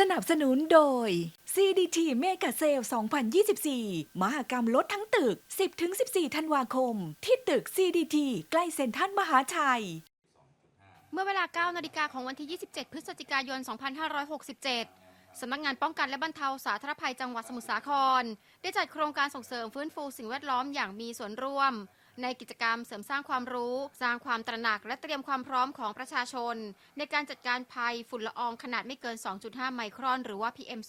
สนับสนุนโดย CDT เมกะเซล2024 มหกรรมลดทั้งตึก 10-14 ธันวาคม ที่ตึก CDT ใกล้เซ็นทรัลมหาชัย เมื่อเวลา 9 นาฬิกาของวันที่ 27 พฤศจิกายน 2567 สำนักงานป้องกันและบรรเทาสาธารณภัยจังหวัดสมุทรสาคร ได้จัดโครงการส่งเสริมฟื้นฟูสิ่งแวดล้อมอย่างมีส่วนร่วม ในกิจกรรมเสริมสร้างความรู้ สร้างความตระหนักและเตรียมความพร้อมของประชาชน ในการจัดการภัยฝุ่นละอองขนาดไม่เกิน 2.5 ไมครอน หรือว่า PM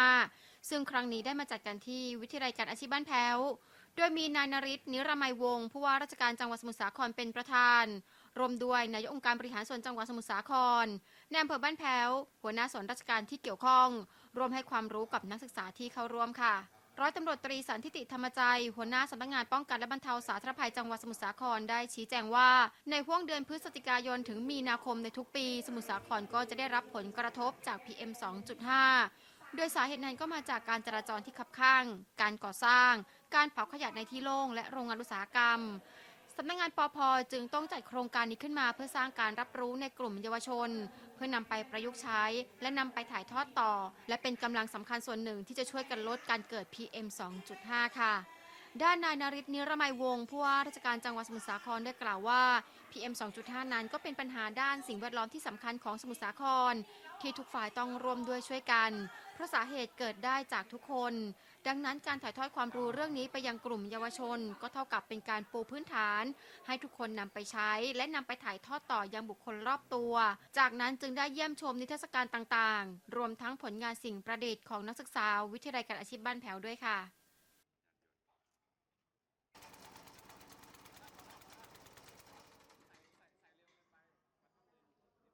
2.5 ซึ่งครั้งนี้ได้มาจัดกันที่วิทยาลัยการอาชีพบ้านแพ้ว โดยมีนายนริศนิรมัยวงศ์ผู้ว่าราชการจังหวัดสมุทรสาครเป็นประธาน รวมด้วยนายกองค์การบริหารส่วนจังหวัดสมุทรสาครในอำเภอบ้านแพ้ว หัวหน้าส่วนราชการที่เกี่ยวข้องรวมให้ความรู้กับนักศึกษาที่เข้าร่วมค่ะ ร้อยตำรวจตรีสันทิติธรรมใจ หัวหน้าสำนักงานป้องกันและบรรเทาสาธารณภัยจังหวัดสมุทรสาครได้ชี้แจงว่า ในห่วงเดือนพฤศจิกายนถึงมีนาคมในทุกปี สมุทรสาครก็จะได้รับผลกระทบจาก PM 2.5 โดยสาเหตุนั้นก็มาจากการจราจรที่คับข้าง การก่อสร้าง การเผาขยะในที่โล่งและโรงงานอุตสาหกรรมสำนักงานปอพจึงต้องจัดโครงการนี้ขึ้นมาเพื่อสร้างการรับรู้ในกลุ่มเยาวชน เพื่อนำไปประยุกต์ใช้ และนำไปถ่ายทอดต่อ และเป็นกำลังสำคัญส่วนหนึ่งที่จะช่วยกันลดการเกิด PM 2.5 ค่ะ ด้านนายนาริศนิรมัยวงศ์ผู้ว่าราชการจังหวัดสมุทรสาครได้กล่าวว่า PM 2.5 นั้นก็เป็นปัญหาด้านสิ่งแวดล้อมที่สำคัญของสมุทรสาคร ที่ทุกฝ่ายต้องร่วมด้วยช่วยกัน เพราะสาเหตุเกิดได้จากทุกคน ดังนั้นการถ่ายทอดความรู้เรื่องนี้ไปยังกลุ่มเยาวชน ก็เท่ากับเป็นการปูพื้นฐาน ให้ทุกคนนำไปใช้ และนำไปถ่ายทอดต่อยังบุคคลรอบตัว จากนั้นจึงได้เยี่ยมชมนิทรรศการต่างๆ รวมทั้งผลงานสิ่งประดิษฐ์ของนักศึกษาวิทยาลัยการอาชีพบ้านแพ้วด้วยค่ะ